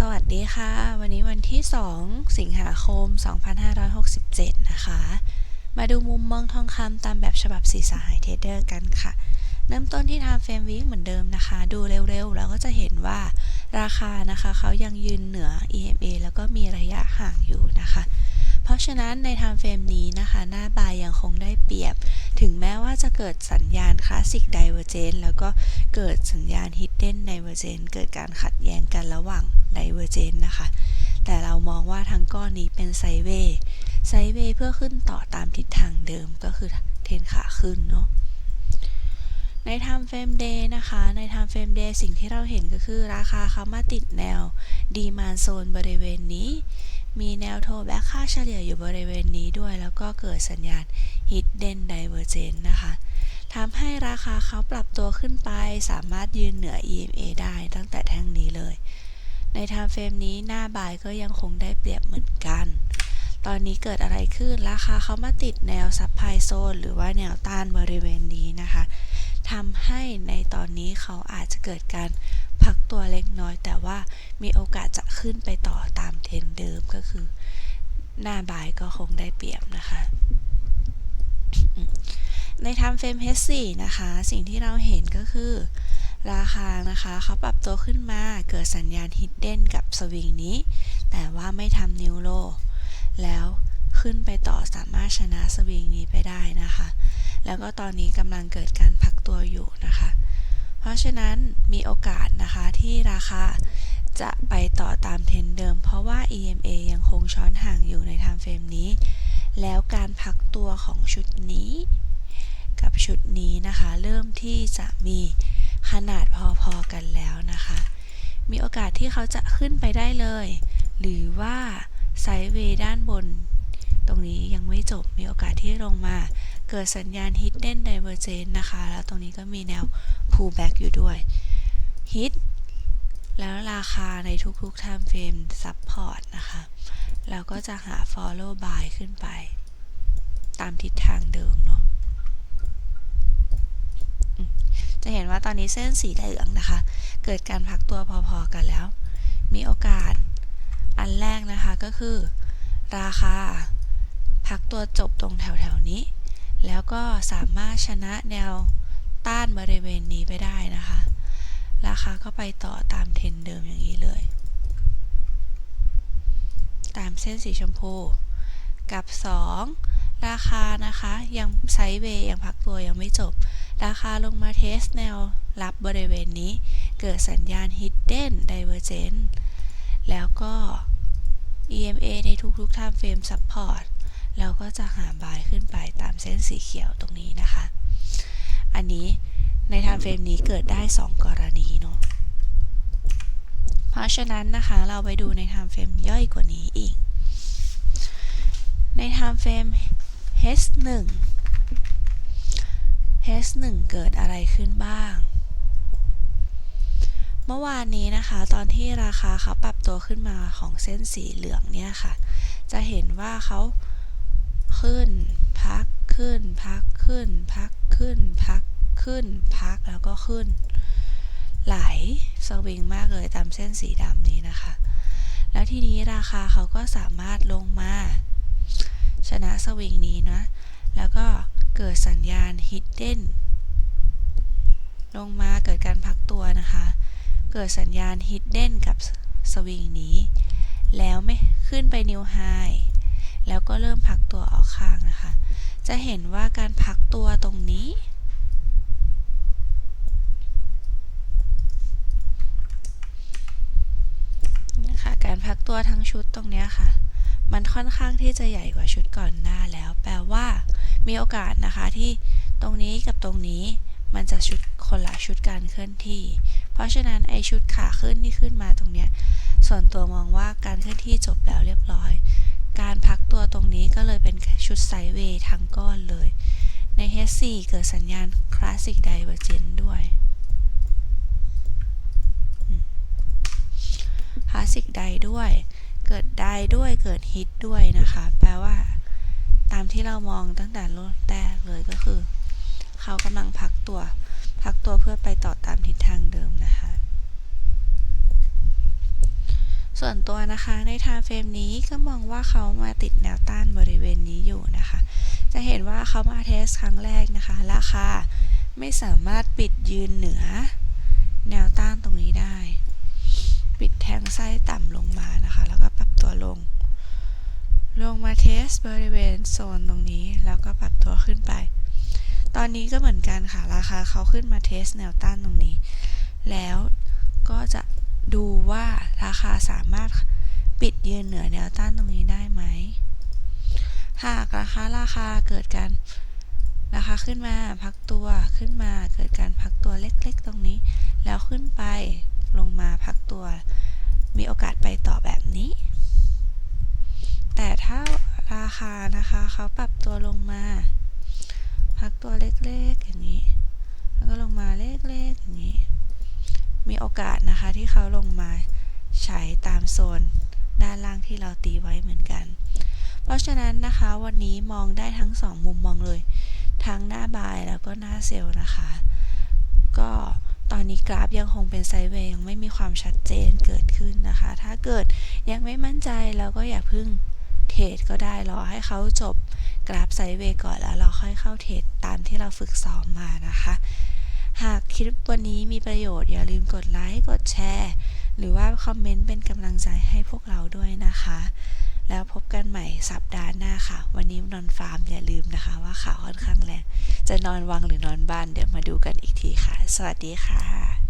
สวัสดีค่ะ วันนี้วันที่ 2 สิงหาคม 2567 นะคะ มาดูมุมมองทองคำตามแบบฉบับสีสหายเทเดอร์กันค่ะ เริ่มต้นที่ Time Frame Week เหมือนเดิมนะคะ ดูเร็วๆ แล้วก็จะเห็นว่าราคานะคะ เขายังยืนเหนือ EMA แล้วก็มีระยะห่างอยู่นะคะ ราะฉะนั้นในไทม์เฟรมนี้นะคะหน้าบายยังคงได้เปรียบ ถึงแม้ว่าจะเกิดสัญญาณคลาสสิกไดเวอร์เจนแล้วก็เกิดสัญญาณฮิดเด้นไดเวอร์เจนเกิดการขัดแย้งกันระหว่างไดเวอร์เจนนะคะ แต่เรามองว่าทั้งก้อนนี้เป็นไซเวย์ไซเวย์เพื่อขึ้นต่อตามทิศทางเดิมก็คือเทนขาขึ้นเนาะ ใน Time Frame Day นะคะ ใน Time Frame Day สิ่งที่เราเห็นก็คือราคาเขามาติดแนว Demand Zone บริเวณนี้ มีแนวโทแบ็คค่าเฉลี่ยอยู่บริเวณนี้ด้วย แล้วก็เกิดสัญญาณ Hidden Divergence นะคะทำให้ราคาเขาปรับตัวขึ้นไป สามารถยืนเหนือ EMA ได้ตั้งแต่แท่งนี้เลย ใน Time Frame นี้หน้าบายก็ยังคงได้เปรียบเหมือนกันตอนนี้เกิดอะไรขึ้น ราคาเขามาติดแนวซับไพโซนหรือว่าแนวต้านบริเวณนี้นะคะ ทำให้ในตอนนี้เขาอาจจะเกิดการพักตัวเล็กน้อย แต่ว่ามีโอกาสจะขึ้นไปต่อตามเทรนเดิมก็คือ หน้าบายก็คงได้เปรียบนะคะ ใน Time Frame H4 นะคะ สิ่งที่เราเห็นก็คือราคานะคะเขาปรับตัวขึ้นมาเกิดสัญญาณ Hidden กับสวิงนี้ แต่ว่าไม่ทำนิวโล แล้วขึ้นไปต่อสามารถชนะสวิงนี้ไปได้นะคะ แล้วก็ตอนนี้กำลังเกิดการพักตัวอยู่นะคะ เพราะฉะนั้นมีโอกาสนะคะที่ราคาจะไปต่อตามเทรนเดิม เพราะว่า EMA ยังคงช้อนห่างอยู่ใน Time Frame นี้ แล้วการพักตัวของชุดนี้ กับชุดนี้นะคะ เริ่มที่จะมีขนาดพอๆกันแล้วนะคะ มีโอกาสที่เขาจะขึ้นไปได้เลย หรือว่าไซด์เวย์ด้านบน ตรงนี้ยังไม่จบมีโอกาสที่ลงมา เกิดสัญญาณ Hidden Divergence นะคะ แล้วตรงนี้ก็มีแนว pullback อยู่ด้วย Hit แล้วราคาในทุกๆ time frame support นะคะ เราก็จะหา follow buy ขึ้นไป ตามทิศทางเดิมเนาะจะเห็นว่าตอนนี้เส้นสีเหลืองนะคะ เกิดการพักตัวพอๆกันแล้ว มีโอกาสอันแรกนะคะก็คือ ราคา พักตัวจบตรงแถวๆนี้ แล้วก็สามารถชนะแนวต้านบริเวณนี้ไปได้นะคะ ราคาก็ไปต่อตามเทรนเดิมอย่างนี้เลย ตามเส้นสีชมพู กับ 2 ราคานะคะยังไซด์เวย์ยังพักตัวยังไม่จบ ราคาลงมาเทสแนวรับบริเวณนี้ เกิดสัญญาณ Hidden Divergence แล้วก็ EMA ในทุกๆ time frame support เราก็จะหาบายขึ้นไปตามเส้นสีเขียวตรงนี้นะคะ อันนี้ใน time frame นี้เกิดได้ 2 กรณีเนาะ เพราะฉะนั้นนะคะเราไปดูใน time frame ย่อยกว่านี้อีก ใน time frame H1 H1 เกิดอะไรขึ้นบ้าง เมื่อวานนี้นะคะตอนที่ราคาเขาปรับตัวขึ้นมาของเส้นสีเหลืองเนี่ยค่ะ จะเห็นว่าเขา ขึ้น พักขึ้น พักขึ้น พักขึ้น พักขึ้น พักแล้วก็ขึ้น ไหลสวิงมากเลยตามเส้นสีดำนี้นะคะ แล้วทีนี้ราคาเขาก็สามารถลงมา ชนะสวิงนี้นะ แล้วก็เกิดสัญญาณ hidden ลงมาเกิดการพักตัวนะคะ เกิดสัญญาณ hidden กับสวิงนี้ แล้วไม่ขึ้นไป new high แล้วก็เริ่มพักตัวออกข้างนะคะ จะเห็นว่าการพักตัวตรงนี้ นะคะการพักตัวทั้งชุดตรงนี้ค่ะ มันค่อนข้างที่จะใหญ่กว่าชุดก่อนหน้าแล้ว แปลว่ามีโอกาสนะคะที่ตรงนี้กับตรงนี้มันจะชุดคนละชุดการเคลื่อนที่ เพราะฉะนั้นไอชุดขาขึ้นที่ขึ้นมาตรงเนี้ยส่วนตัวมองว่าการเคลื่อนที่จบแล้วเรียบร้อย การพักตัวตรงนี้ก็เลยเป็นชุดไซเวย์ทั้งก้อนเลย ใน H4 เกิดสัญญาณ Classic Divergence ด้วยคลาสสิกไดด้วย เกิดไดด้วยเกิดฮิตด้วยนะคะ แปลว่า ตามที่เรามองตั้งแต่รุ่นแรกเลยก็คือ เขากำลังพักตัว พักตัวเพื่อไปต่อตามทิศทางเดิมนะคะ ส่วนตัวนะคะในไทม์เฟรมนี้ก็มองว่าเขามาติดแนวต้านบริเวณนี้อยู่นะคะ จะเห็นว่าเขามาเทสครั้งแรกนะคะ ราคาไม่สามารถปิดยืนเหนือ แนวต้านตรงนี้ได้ ปิดแทงไส้ต่ำลงมานะคะ แล้วก็ปรับตัวลง ลงมาเทสบริเวณโซนตรงนี้ แล้วก็ปรับตัวขึ้นไป ตอนนี้ก็เหมือนกันค่ะ ราคาเขาขึ้นมาเทสแนวต้านตรงนี้ แล้วก็จะ ดูว่าราคาสามารถปิดยืนเหนือแนวต้านตรงนี้ได้ไหม หากราคาราคาเกิดการราคาขึ้นมาพักตัวขึ้นมาเกิดการพักตัวเล็กๆ ตรงนี้ แล้วขึ้นไปลงมาพักตัว มีโอกาสไปต่อแบบนี้ แต่ถ้าราคานะคะเขาปรับตัวลงมา พักตัวเล็กๆอย่างนี้ แล้วก็ลงมาเล็กๆ โอกาสนะคะที่เขาลงมาใช้ตามโซนด้านล่างที่เราตีไว้เหมือนกัน เพราะฉะนั้นนะคะวันนี้มองได้ทั้งสองมุมมองเลย ทั้งหน้าบายแล้วก็หน้าเซลล์นะคะ ก็ตอนนี้กราฟยังคงเป็นไซด์เวย์ยังไม่มีความชัดเจนเกิดขึ้นนะคะ ถ้าเกิดยังไม่มั่นใจเราก็อย่าพึ่งเทรดก็ได้รอให้เขาจบกราฟไซด์เวย์ก่อนแล้วเราค่อยเข้าเทรดตามที่เราฝึกซ้อมมานะคะ หากคลิปวันนี้มีประโยชน์อย่าลืมกดไลค์ กดแชร์ หรือว่าคอมเมนต์เป็นกำลังใจให้พวกเราด้วยนะคะ แล้วพบกันใหม่สัปดาห์หน้าค่ะ วันนี้นอนฟาร์มอย่าลืมนะคะว่าข่าวค่อนข้างแรง จะนอนวังหรือนอนบ้านเดี๋ยวมาดูกันอีกทีค่ะ สวัสดีค่ะ